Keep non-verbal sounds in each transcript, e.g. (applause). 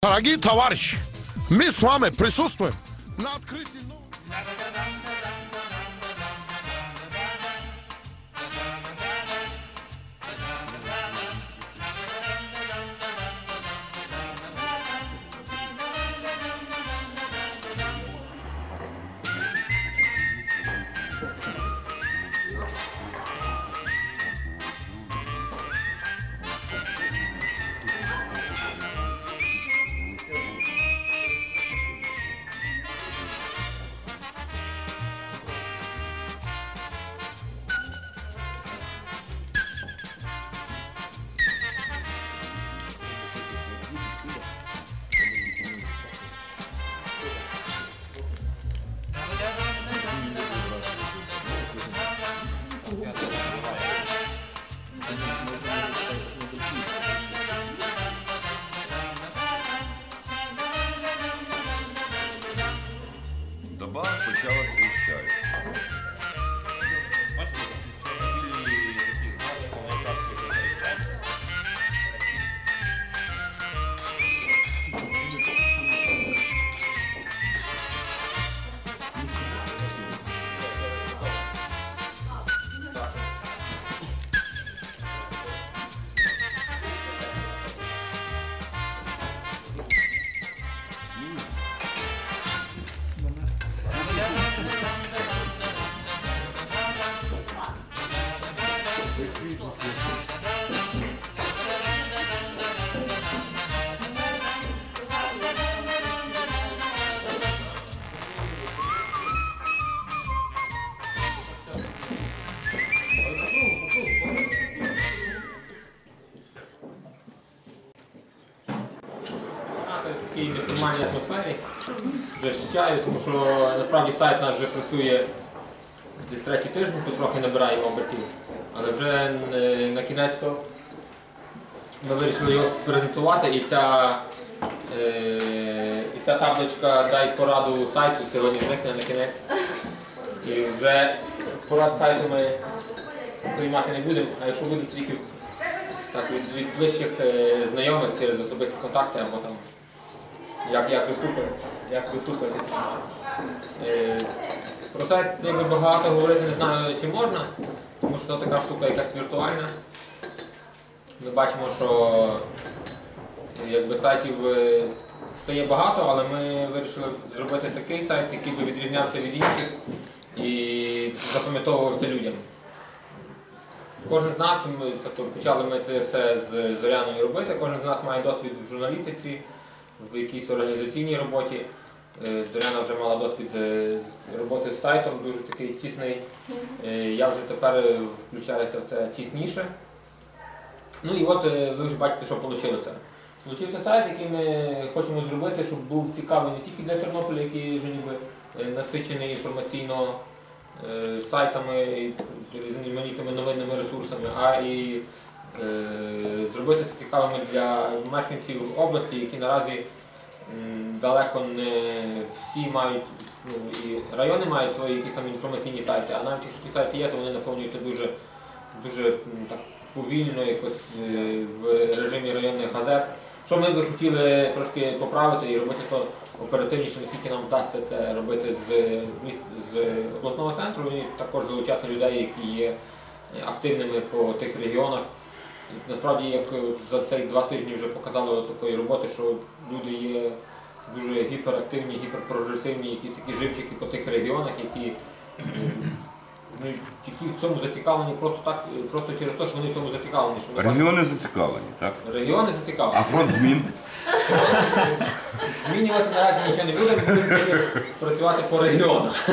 Дорогие товарищи, мы с вами присутствуем на открытии нового... вже з тому що насправді сайт наш вже працює десь третій тиждень, то трохи набираємо обертів. Але вже на кінець то ми вирішили його презентувати і ця, е, і ця табличка дай пораду сайту сьогодні зникне на кінець. І вже порад сайту ми приймати не будемо, а якщо буде тільки так, від, від ближчих е, знайомих через особисті контакти або там як, як доступити. Як доступити. Е, про сайт якби багато говорити не знаю чи можна, тому що це така штука якась віртуальна. Ми бачимо, що якби сайтів е, стає багато, але ми вирішили зробити такий сайт, який би відрізнявся від інших і запам'ятовувався людям. Кожен з нас, ми почали ми це все з Зоряною робити, кожен з нас має досвід в журналістиці, в якійсь організаційній роботі. Е, Зоряна вже мала досвід е, роботи з сайтом, дуже такий тісний. Е, Я вже тепер включаюся в це тісніше. Ну і от ви вже бачите, що вийшло. Получився сайт, який ми хочемо зробити, щоб був цікавий не тільки для Тернополя, який вже ніби насичений інформаційно сайтами, різноманітними новинними ресурсами, а і зробити це цікавими для мешканців області, які наразі далеко не всі мають, ну і райони мають свої якісь там інформаційні сайти, а навіть якщо ті сайти є, то вони наповнюються дуже, дуже так, повільно якось е, в режимі районних газет. Що ми би хотіли трошки поправити і робити то оперативніше, наскільки нам вдасться це робити з, з обласного центру і також залучати людей, які є активними по тих регіонах. Насправді, як за цей два тижні вже показало такої роботи, що люди є дуже гіперактивні, гіперпрогресивні, якісь такі живчики по тих регіонах, які ну, які в цьому зацікавлені просто так, просто через те, що вони в цьому зацікавлені. Що ми бачимо, Регіони зацікавлені, так? регіони зацікавлені. А фронт змін? Змінювати наразі нічого не будемо, будемо працювати по регіонах.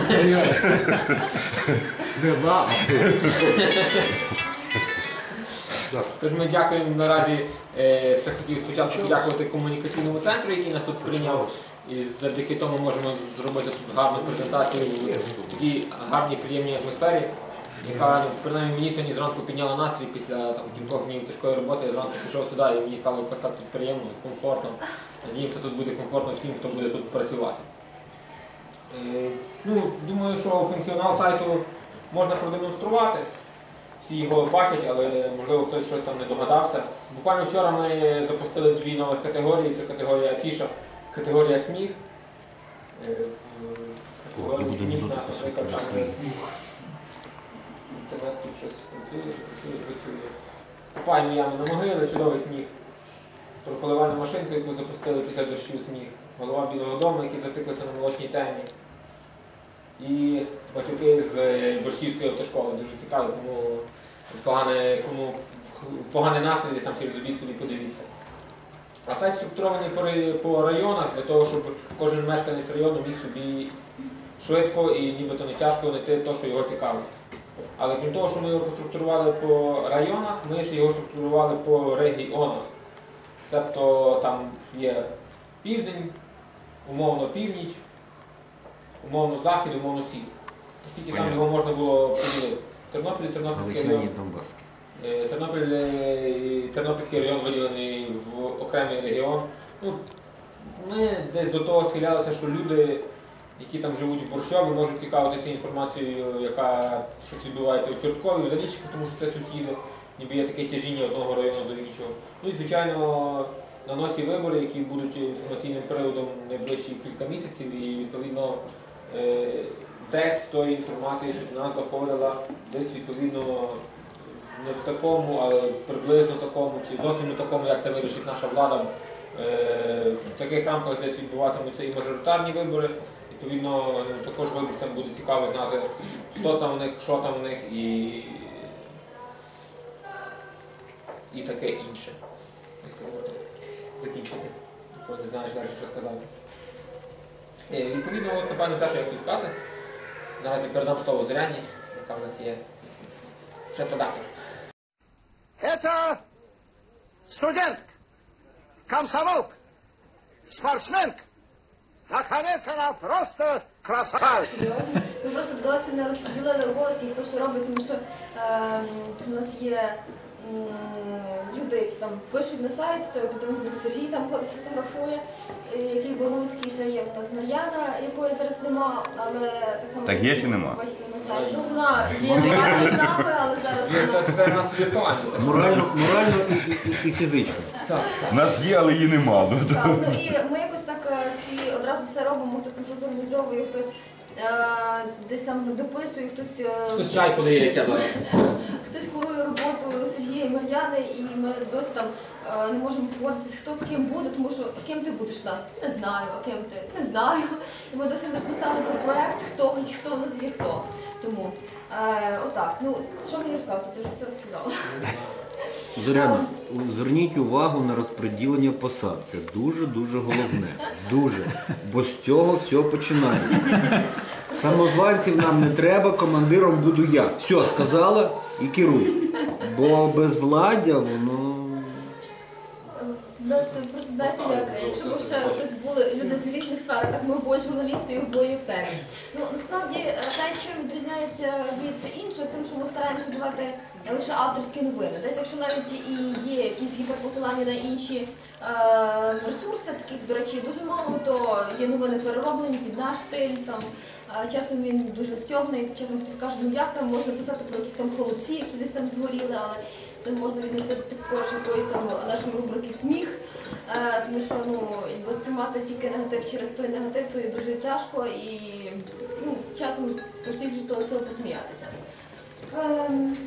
Тож ми дякуємо наразі. е, хотів спочатку подякувати комунікаційному центру, який нас тут прийняв. І завдяки тому можемо зробити тут гарну презентацію в такій гарній, приємній атмосфері, яка ну, принаймні мені сьогодні зранку підняла настрій після там, кількох днів тяжкої роботи. Я зранку пішов сюди і мені стало якось тут приємно, комфортно. Надіємося, тут буде комфортно всім, хто буде тут працювати. Е, Ну, думаю, що функціонал сайту можна продемонструвати. Всі його бачать, але можливо хтось щось там не догадався. Буквально вчора ми запустили дві нових категорії. Це категорія афіша, категорія сміх. Е, в сміх нас, наприклад, там інтернет тут щось працює, працює, працює. Копаємо ями на могили, чудовий сміх. Про поливальну машинку, яку запустили після дощу сміх. Голова білого дому, який зациклився на молочній темі. І батюки з е, Борщівської автошколи. Дуже цікаво, кому погане, кому поганий наслідки сам через обід собі подивіться. А сайт структурований по, по районах для того, щоб кожен мешканець району міг собі швидко і нібито не тяжко знайти те, що його цікавить. Але крім того, що ми його структурували по районах, ми ж його структурували по регіонах. Тобто там є південь, умовно північ, умовно захід, умовно схід. Оскільки там його можна було поділити. Тернопіль, Тернопільський район. Е, Тернопіль, е, і Тернопільський район виділений в окремий регіон. Ну, ми десь до того схилялися, що люди, які там живуть у Борщові, можуть цікавитися інформацією, яка щось відбувається у Чорткові, в Заліщиках, тому що це сусіди, ніби є таке тяжіння одного району до іншого. Ну і звичайно на носі вибори, які будуть інформаційним приводом найближчі кілька місяців, і відповідно з тої інформації, що до нас доходила, десь відповідно не в такому, але приблизно такому, чи зовсім не такому, як це вирішить наша влада. Е, В таких рамках десь відбуватимуться і мажоритарні вибори. Відповідно, також виборцям буде цікаво знати, хто там в них, що там в них і, і таке інше. Закінчити, коли не знаєш далі, що сказати. Е, Відповідно, от, напевно, все, що я хотів сказати. Наразі передам слово Зоряні, яка в нас є шеф-редактор. Это студент, комсомолк, спортсменка. Наконец она просто красавица. Ми просто досі не розподілили обов'язки, хто що робить, тому що е, у нас є люди, які там пишуть на сайт, це от один з них Сергій там ходить, фотографує, е, який Боруцький, ще є у нас Мар'яна, якої зараз нема, але так само Так є чи нема? Ну вона є реально з нами, але зараз Це, це нас віртуально. Морально, морально і, і, і фізично. Так, так. Нас є, але її нема. Так, ну і ми якось так е, всі одразу все робимо, хтось там щось організовує, хтось е, десь там дописує, хтось. е, Хтось чай подає, як я зараз. Хтось курує роботу Сергія і Мар'яни, і ми досі там е, не можемо погодитися, хто ким буде, тому що ким ти будеш в нас? Не знаю, а ким ти? Не знаю. І ми досі не писали про проект, хто хто в нас є хто. Тому е, отак. Ну що мені розказати? Ти вже все розказала. (laughs) Зоряна, зверніть увагу на розподілення посад. Це дуже-дуже головне. Дуже. Бо з цього все починає. Самозванців нам не треба, командиром буду я. Все, сказала і керуй. Бо безвладдя, воно. У нас просто знаєте, як якщо б ще тут були люди з різних сфер, так ми обоє журналісти і обоє в темі. Ну насправді е, те, що відрізняється від інших, тим, що ми стараємося давати лише авторські новини. Десь, якщо навіть і є якісь гіперпосилання на інші е, ресурси, таких, до речі, дуже мало, то є новини перероблені під наш стиль. Там е, часом він дуже стьобний, часом хтось каже, ну як там можна писати про якісь там холодці, які десь там згоріли, але це можна віднести також якоїсь там нашої рубрики сміх, е, тому що ну якби сприймати тільки негатив через той негатив, то є дуже тяжко і ну, часом простіше того всього посміятися. Ем.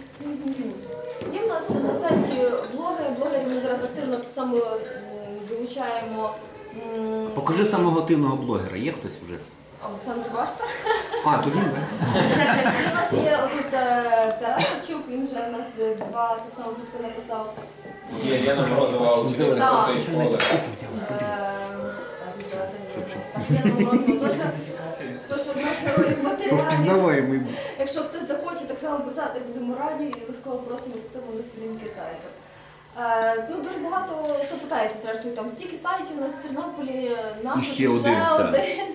Є в нас на сайті блоги, блогерів ми зараз активно м, долучаємо. Покажи самого активного блогера. Є хтось вже? Олександр Башта. А, то він. У нас є отут е, Тарас Савчук, він вже у нас два так само пусти написав. Є Лена Морозова, Так. простої школи. Тож у нас героїв матеріалів. Якщо хтось захоче так само писати, будемо раді і ласкаво просимо само на сторінки сайту. Е, ну, дуже багато хто питається, зрештою, там стільки сайтів у нас в Тернополі, наш ще один, так. один.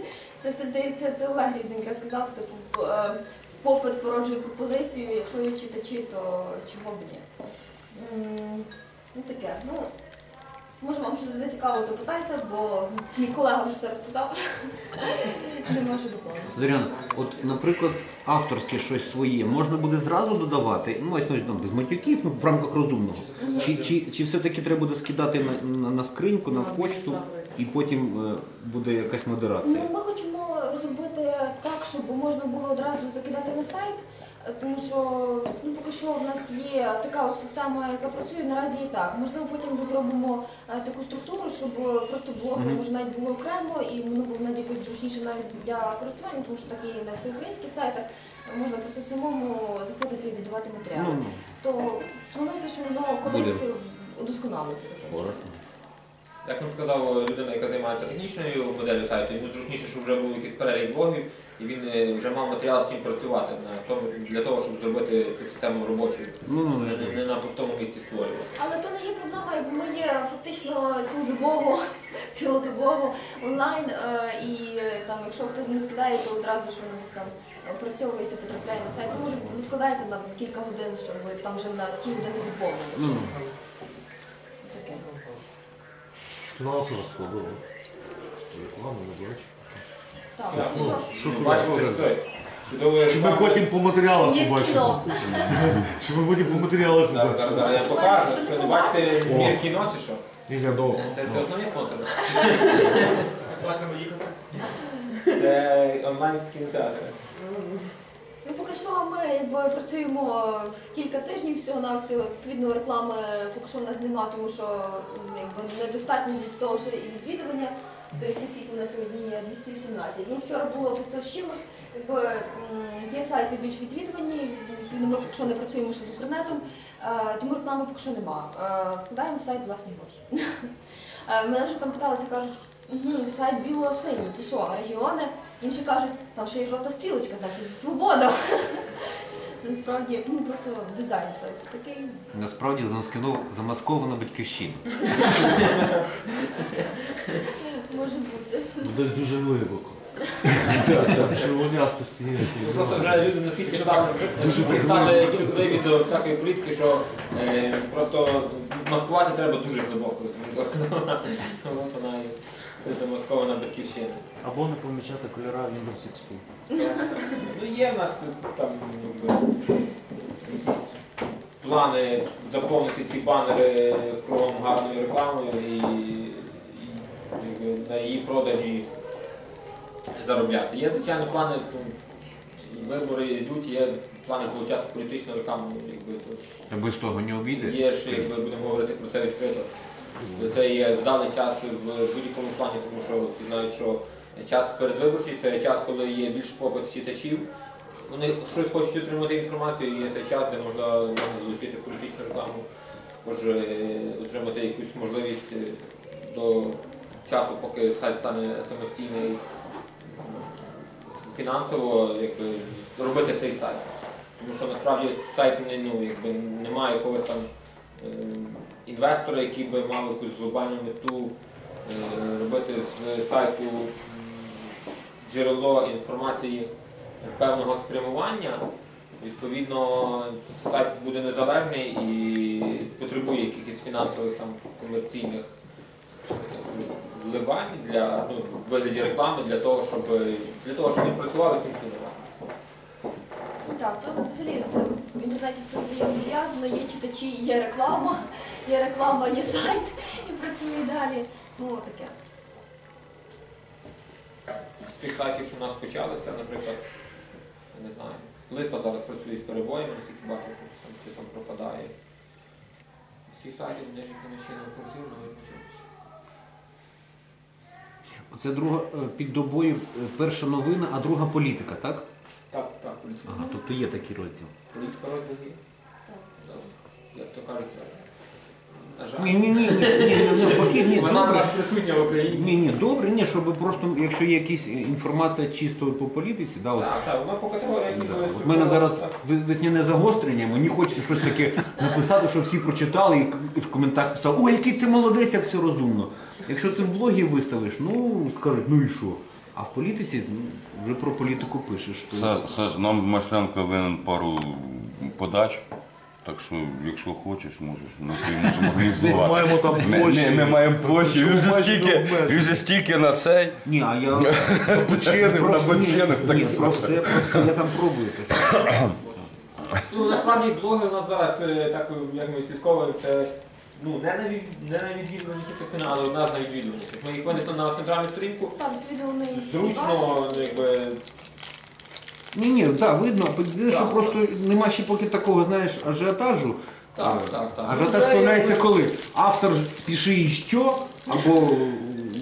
Це хтось здається, це Олег Різненька сказав, типу, е, попит породжує пропозицію, якщо є читачі, то чого б ні. Ну таке, ну Може вам щось буде цікаво, то питайте, бо мій колега вже все розказав. Не можу доповнити. Зоряна, от, наприклад, авторське щось своє можна буде зразу додавати, ну, ось, ну, без матюків, ну, в рамках розумного. Чи, чи, чи все-таки треба буде скидати на, на, на скриньку, на почту, і потім е, буде якась модерація? Ну, ми хочемо розробити так, щоб можна було одразу закидати на сайт, е, тому що ну, поки що в нас є така от система, яка працює, наразі і так. Можливо, потім розробимо е, таку структуру, щоб просто блоги Мгм. може навіть було окремо і воно було навіть якось зручніше навіть для користування, тому що так і на всеукраїнських сайтах можна просто самому заходити і додавати матеріали. Ну, То планується, що воно колись удосконалиться коротко. Як нам сказав людина, яка займається технічною моделлю сайту, йому зручніше, щоб вже був якийсь перелік блогів, і він е, вже мав матеріал з чим працювати на тому, для того, щоб зробити цю систему робочою, Ну, ну, не, не- не на пустому місці створювати. Але то не є проблема, якби ми є фактично цілодобово, (laughs) цілодобово онлайн, е, і е, там, якщо хтось не скидає, то одразу ж воно там опрацьовується, потрапляє на сайт. Може від- відкладається на кілька годин, щоб там вже на ті години заповнили. Ну, Таке. Фінансово. Реклама, не бачу. Так, Так, Ну, ти Бачите, бачиш? що це? Чудовий Щоб ми потім по матеріалах Є побачили. кіно. Щоб ми потім по матеріалах Зараз, зараз, побачили. зараз я покажу, що не бачите мір кіно чи що? Ні, добре. Це, це основні спонсори. Це онлайн кінотеатр. Ну, поки що ми працюємо кілька тижнів всього на всього. Відповідно, реклами поки що в нас нема, тому що якби, недостатньо від того ж і відвідування. Тобто скільки на сьогодні є 218. Ну, вчора було 500 з чимось. Якби, є сайти більш відвідувані, ми поки що не працюємо ще з Укрнетом, е, тому реклами поки що нема. Е, Вкладаємо в сайт власні гроші. (laughs) Е, Мене вже там питалися, кажуть, «Мгм, сайт біло-синій, це що, регіони? Інші кажуть, там ще є жовта стрілочка, значить це свобода. (laughs) Насправді, ну просто дизайн сайту такий. насправді замаскована батьківщина. (laughs) Може бути. Ну, Десь дуже глибоко. (laughs) Червонясто стіни. Ну, Просто вже люди настільки стали, чутливі до всякої політики, що е, просто маскувати треба дуже глибоко. От вона і замаскована батьківщина. Або не помічати кольора Windows XP. (laughs) Ну є в нас там якби, якісь плани заповнити ці банери кругом гарною рекламою і, і якби, на її продажі заробляти. Є, звичайно, плани, ну, вибори йдуть, є плани залучати політичну рекламу, якби. А без того не обійде? Є ж, якби будемо говорити про це відкрито. Це є вдалий час в будь-якому плані, тому що всі знають, що час передвиборчий це час, коли є більш попит читачів. Вони щось хочуть отримати інформацію, і є цей час, де можна, можна залучити політичну рекламу, може отримати якусь можливість е, до часу, поки сайт стане самостійний фінансово, якби робити цей сайт. Тому що насправді сайт не ну, якби немає якогось там е, інвестора, який би мав якусь глобальну мету е, робити з сайту джерело інформації певного спрямування. Відповідно, сайт буде незалежний і потребує якихось фінансових там комерційних е, вливань для ну, вигляді реклами для того, щоб для того, щоб він працював і функціонував. Так, тут взагалі все в інтернеті все взаємопов'язано, є читачі, є реклама, є реклама, є сайт і працює далі. Ну таке. з тих сайтів, що в нас почалися, наприклад, я не знаю, Литва зараз працює з перебоями, наскільки бачу, що там часом пропадає. Всі сайти вони ж якимось чином функціонують чомусь. Це друга е, під добою е, перша новина, а друга політика, так? Так, так, політика. Ага, тобто є такий розділ. Політика розділ є. Так. Як то кажеться, на жаль. Ні, ні, ні, ні, ні, ні, навпаки, ні, Вона в добре. нас присутня в Україні. Ні, ні, добре, ні, щоб просто, якщо є якась інформація чисто по політиці, да, от, Так, так, вона по категоріях да. От в мене зараз так. ви- весняне загострення, мені хочеться щось таке написати, що всі прочитали і к- і в коментарях писали, ой, який ти молодець, як все розумно. Якщо це в блогі виставиш, ну скажуть, ну і що? А в політиці вже про політику пишеш. То... Са- Саш, нам Машлянка винен пару подач. Так що, якщо хочеш, можеш, ну, ти можемо організувати. маємо там Ми, площі. ми, ми маємо площі, він вже Бачите, стільки, він вже стільки на цей. Ні, а я Бучини, про на все- ні, так ні, про все, про все я там пробую писати. Ну, насправді блоги у нас зараз, е, так як ми слідковуємо, це ну, не на, від, не на відвідуваніші частини, але одна з найвідвідуваніших. Ми їх винесли на центральну сторінку. Там відповідно вони і Зручно, ну, якби, Ні, ні, так, видно, єдине, що Так. просто нема ще поки такого, знаєш, ажіотажу. так, так, так. Ажіотаж з'являється коли автор пиши і що, або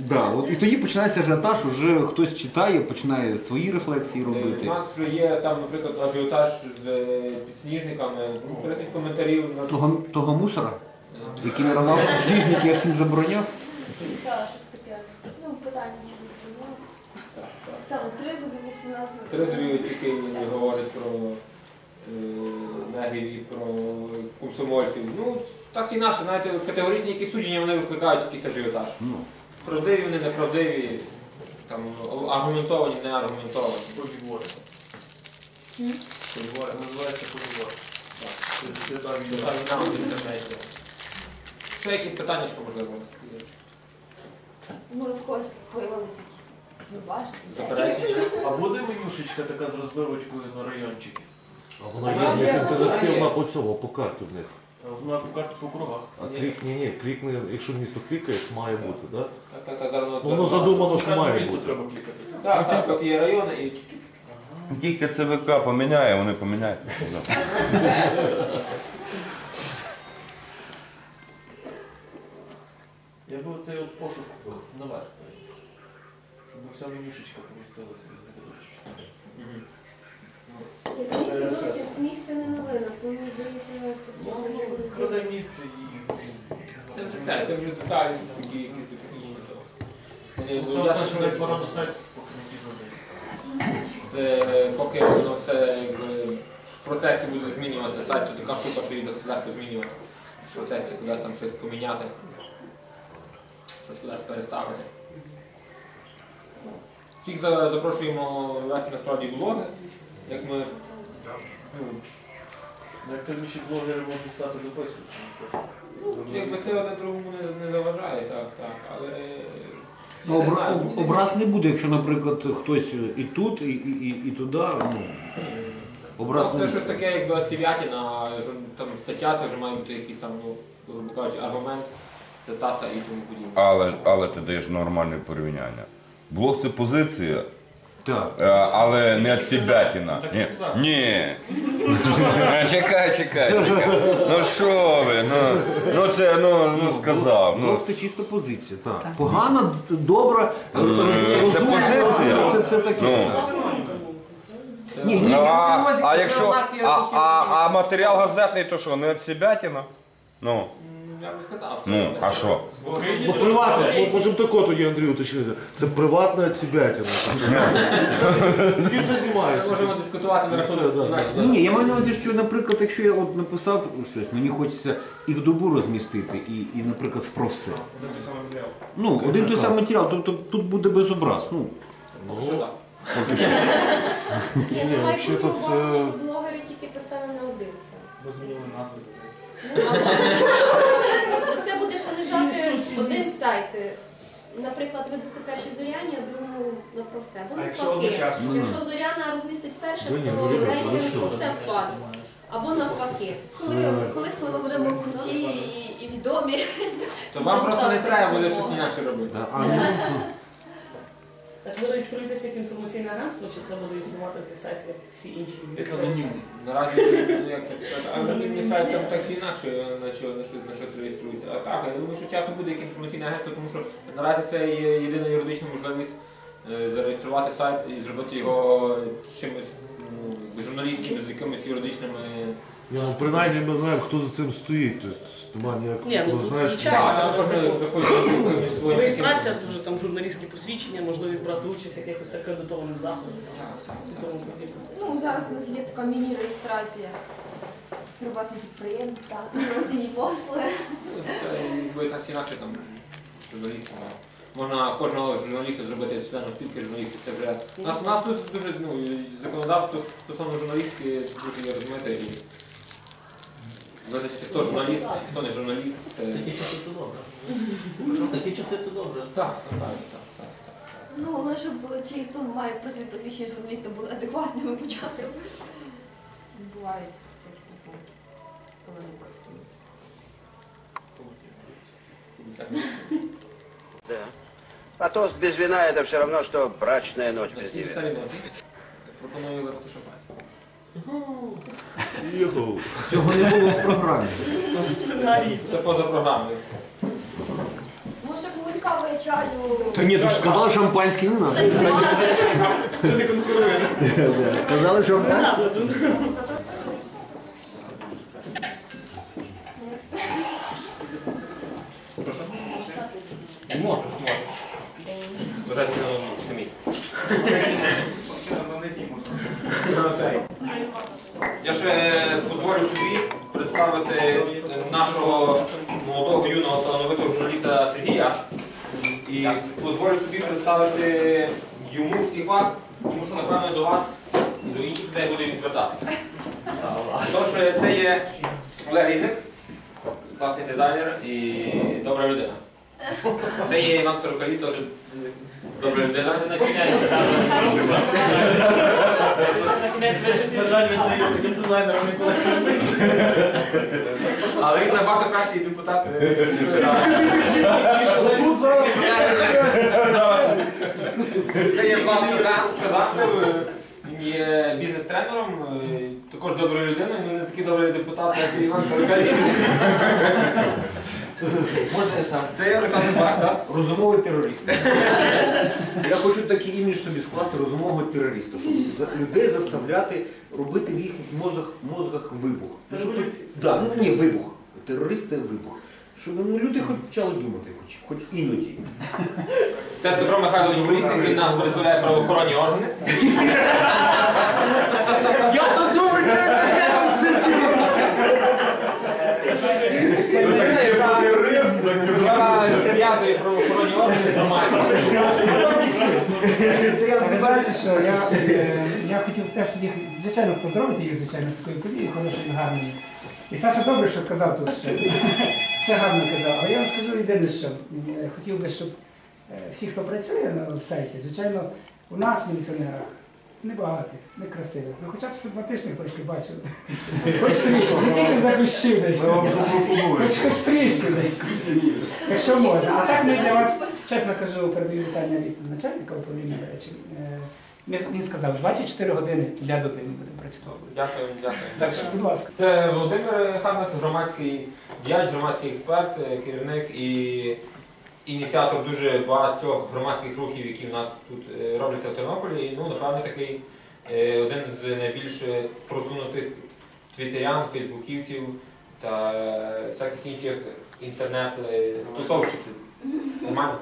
да, от, і тоді починається ажіотаж, уже хтось читає, починає свої рефлексії Е, У робити. нас вже є там, наприклад, ажіотаж з е, підсніжниками, ну, 30 коментарів на Того, того мусора, який нарвав сніжник, я всім забороняв. Ну, питання Так, так. Саме три зубів це назва. Які говорять про е, негрів і про комсомольців. Ну, так чи інакше, знаєте, категоричні якісь судження вони викликають якийсь ажіотаж. Ну. Правдиві вони, неправдиві, там, аргументовані, не аргументовані. Подвори. М? Називається подвори. Це це та Це та війна в інтернеті. Ще якісь питання, що можливо? Може, в когось появилися якісь. Заперечення? А буде менюшечка така з розбивочкою на райончики? А вона є як інтерактивна по цьому, по карті в них. Вона по карті по кругах. А клік, ні, ні, клікне, якщо місто клікаєш, має бути, так? Так, так, так, зараз Ну, воно задумано, що має місто бути. треба клікати. Так, так, от є райони і Тільки ЦВК поміняє, вони поміняють. (laughs) пошук наверх переніс. Щоб вся менюшечка помістилася від. Я сміх, це не новина, тому мені здається, Ну, краде місце і... Це вже це, це вже деталі такі, які технічні. Що як пора на сайт, поки не пізно поки воно все в процесі буде змінюватися сайт, це така штука, що її досить легко змінювати. В процесі кудись там щось поміняти, щось кудись переставити. Всіх запрошуємо вести насправді блоги, як ми ну, Найактивніші блогери можуть стати дописувачами. ну, якби це одне другому не, не заважає, так, так, але Ну, обра- знаю, об- буде- образ не буде, якщо, наприклад, хтось і тут, і, і, і, і туди. Ну, образ не це щось таке, якби оцівятіна, там стаття, це вже має бути якийсь там, ну, грубо кажучи, аргумент, цитата і тому подібне. Але, але ти даєш нормальне порівняння. Блог це позиція, Так. е, але не Так і Так і Ні. сказав. Ні. (laughs) Е, Чекай, чекай, чекай. Ну що ви? Ну, ну це ну, ну сказав. Ну. Блок це чисто позиція. Так. Погана, добра, Це позиція. Це, це таке. Ну. Це- Ні, ні, Ну, я а, маю на увазі, а коли якщо нас є а, а, а матеріал газетний, то що, не відсібятіна? Ну, М, Я б сказав, що ну, а що? Бо приватне, бо можемо тако тоді Андрій уточнити. Це приватна цібятина. Тоді все знімається. можемо дискутувати на Все, рахунок. да. Ні, ні, я маю на увазі, що, наприклад, якщо я от написав щось, мені хочеться і в добу розмістити, і, і наприклад, про все. Ну, один той самий матеріал, тобто тут буде без образ. Ну, що так. Чи Ні, немає взагалі то це- що блогери тільки писали на один сайт? Бо змінили назву. Тобто Це буде понижати один сайт. Наприклад, видасте перші зоряні, а другому на про все. Або навпаки. Ну, Якщо зоряна розмістить перше, ні, то ну, ребята, ви рейтинг що? про все впаде. Або навпаки. Колись, коли ми будемо круті і, і відомі. То вам (laughs) просто не треба буде щось інакше робити. а, ну, (laughs) Так ви реєструєтеся як інформаційне агентство, чи це буде існувати цей сайт, як всі інші Як анонімний. Наразі ну, як анонімний сайт там так чи інакше на що на щось реєструється. А так, я думаю, що часом буде як інформаційне агентство, тому що наразі це є єдина юридична можливість е, зареєструвати сайт і зробити його чимось ну, журналістським з якимись юридичними. Ні, ну принаймні ми знаємо, хто за цим стоїть. Тобто немає ніякого. Ні, ну, тут знаєш, звичайно. Так, кожен виходить з якимось. Реєстрація це вже там журналістські посвідчення, можливість брати участь в якихось акредитованих заходах. Так, так, і тому подібне. Ну, зараз у нас є така міні-реєстрація. Приватні підприємства, інноваційні послуги. Ну, так чи інакше там журналістів. ну, Можна кожного журналіста зробити членом спілки журналістів. Це вже у нас у нас тут дуже ну, і законодавство стосовно журналістики дуже є розмите і Визначити, хто журналіст, хто не журналіст. Це... Такі часи це добре. Такі часи це добре. Так, так, так, так. Ну, головне, щоб ті, хто має просвіт посвідчення журналіста, були адекватними по часу. Бувають такі телефонки, коли не користуються. А тост без вина это все равно, что брачная ночь без невесты. Пропоную випити Йоу. Цього не було в програмі. Сценарій. Це поза програмою. Може, комусь кавою чаю. Та ні, ти ж сказали шампанське не треба. Станцювати. Сказали шампанське. Можеш, можеш. До речі, це мій. Я ще дозволю собі представити нашого молодого юного талановитого журналіста Сергія. І дозволю собі представити йому всіх вас, тому що напевно до вас до інших людей буде він звертатися. Тож е, це є Олег Різник, класний дизайнер і добра людина. Це є Іван Сорокалій, теж добра людина. На кінець він дизайнером, Олег Але він набагато кращий депутат. Це є Влад Казахцев, він є бізнес-тренером, також доброю людиною, але не такий добрий депутат, як і Іван Сорокалій. Можна я сам? Це Олександр Бахта. Розумовий терорист. Я хочу такий імідж собі скласти розумового терориста, щоб за- людей заставляти робити в їхніх мозгах, мозгах вибух. Ну, щоб-. Да, ну ні, вибух. Терорист це вибух. Щоб ну, люди хоч почали думати, хоч, хоч іноді. Це Петро Михайлович Борисник, він нас представляє правоохоронні органи. Я то думаю, що я там Зв'язує правоохоронні органи. Ви знаєте, що я, е, я хотів теж їх, звичайно, поздоровити їх, звичайно, з такою подією, хорошою і гарною. І Саша добре, що казав тут, що (laughs) все гарно казав. Але я вам скажу єдине, що е, хотів би, щоб е, всі, хто працює на в сайті, звичайно, у нас, міліціонерах, небагатих, некрасивих, ну хоча б симпатичних трошки бачили. Хоч трішки, не тільки за кущів десь. Хоч хоч трішки десь. Якщо можна. А так ми для вас, чесно кажу, передаю вітання від начальника управління, до речі. Е, Він він сказав, 24 години для доби ми будемо працювати. Дякую, дякую. Так що, будь ласка. Це Володимир Ханас, громадський діяч, громадський експерт, е, керівник і ініціатор дуже багатьох громадських рухів, які в нас тут е, робляться в Тернополі. І, ну, напевно, такий е, один з найбільш просунутих твіттерян, фейсбуківців та е, всяких інших інтернет-тусовщиків. Нормально?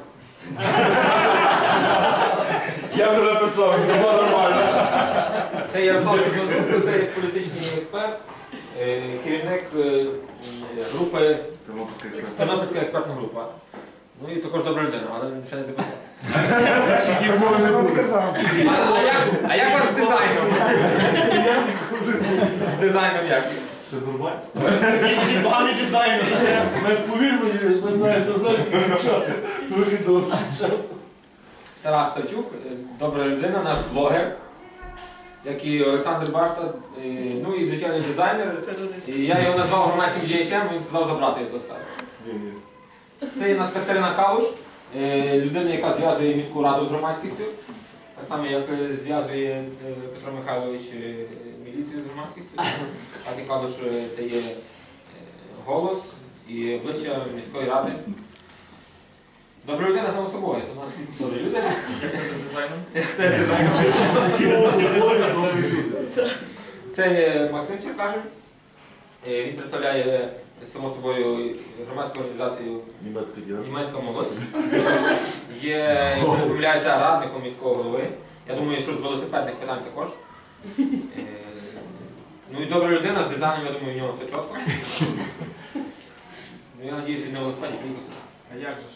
Я вже написав, що було нормально. Це Ярослав Козлов, це політичний експерт, керівник групи Тернопільська експертна група. Ну і також добра людина, але він ще не депутат. Не. А, а, як, а як вас з дизайном? З дизайном як? Це нормально. Поганий дизайнер. Ми повір мені, ми знаємо, що знаєш, скільки часу. Дуже довго часу. Тарас Савчук, е, добра людина, наш блогер, як і Олександр Башта, е, ну і звичайно дизайнер. І я його назвав громадським діячем, він сказав забрати його з себе. Це є нас Катерина Калуш, е, людина, яка зв'язує міську раду з громадськістю. Так само, як е, зв'язує е, Петро Михайлович міліцію з громадськістю. Каті Калуш це є голос і обличчя міської ради. Добра людина само собою, то у нас добрі люди. Це Максим Черкашин. Він представляє само собою громадську організацію Німецька. Молодь. (laughs) Є, якщо не помиляюся, радником міського голови. Я думаю, що з велосипедних питань також. Е, Ну і добра людина, з дизайном, я думаю, в нього все чітко. (laughs) Ну, я сподіваюся, він не велосипеді приїхав. А як же ж?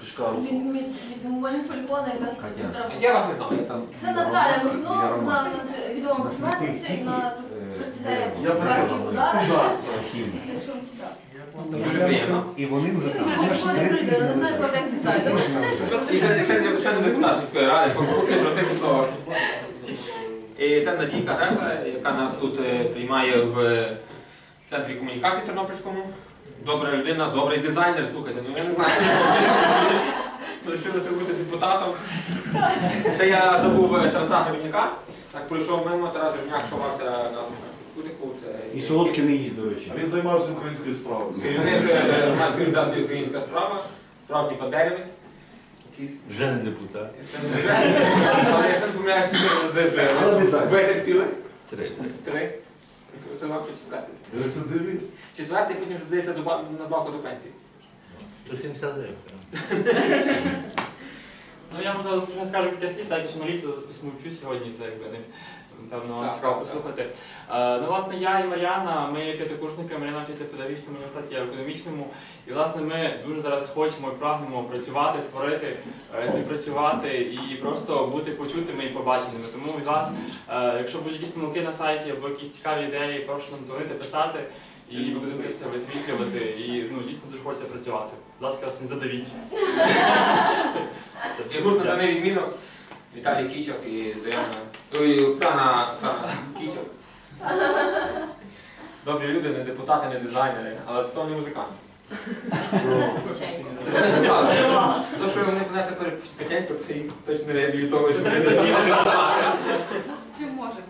Пішкарусом. Від, від, від маніпульона якраз Катя. Я вас не знаю, я там. Це Наталя Михно, вона в нас відома письменниця, і вона тут представляє Я перші переконаний. удари. Удар. Так що, так. Дуже приємно. І вони вже там. Ну, Скоро не прийде, не знаю, правда, як сказати. Ще, ще, не- ще не депутат міської ради, поки що тимчасово. І це Надійка Греса, яка нас тут е, приймає в центрі комунікації Тернопільському. Добра людина, добрий дизайнер, слухайте, ну я не знаю. (laughs) Лишилося бути депутатом. Ще я забув е, Тараса Гребняка. Так пройшов мимо, Тарас Гребняк сховався на кутику. Це І солодкий не їсть, до речі. А він займався українською справою. керівник е, громадської організації Українська справа, справді бандерівець. Якийсь Вже не депутат. але я не помиляюсь, що витерпіли. Три. Три. Це вам четвертий. Рецидивіст. Четвертий, потім вже дається до ба- надбавку до пенсії. До 79. Ну я можливо скажу кілька слів, так як журналіст посмовчу сьогодні, це якби не напевно вам цікаво послухати. Е, Ну, власне, я і Мар'яна, ми п'ятикурсники, Мар'яна в педагогічному університеті, я в економічному. І власне ми дуже зараз хочемо і прагнемо працювати, творити, е, співпрацювати і просто бути почутими і побаченими. Тому від вас, е, якщо будуть якісь помилки на сайті або якісь цікаві ідеї, прошу нам дзвонити, писати. І ми будемо це все висвітлювати. І ну, дійсно дуже хочеться працювати. Будь ласка, не задавіть. (laughs) Це- І гурт на відмінок. Віталій Кічок і Зоряна. Ой, Оксана, Оксана Кічок. Добрі люди, не депутати, не дизайнери, але зато вони музиканти. Не так. То, що вони понесли перед печень, то ти точно не 300. Чи можемо?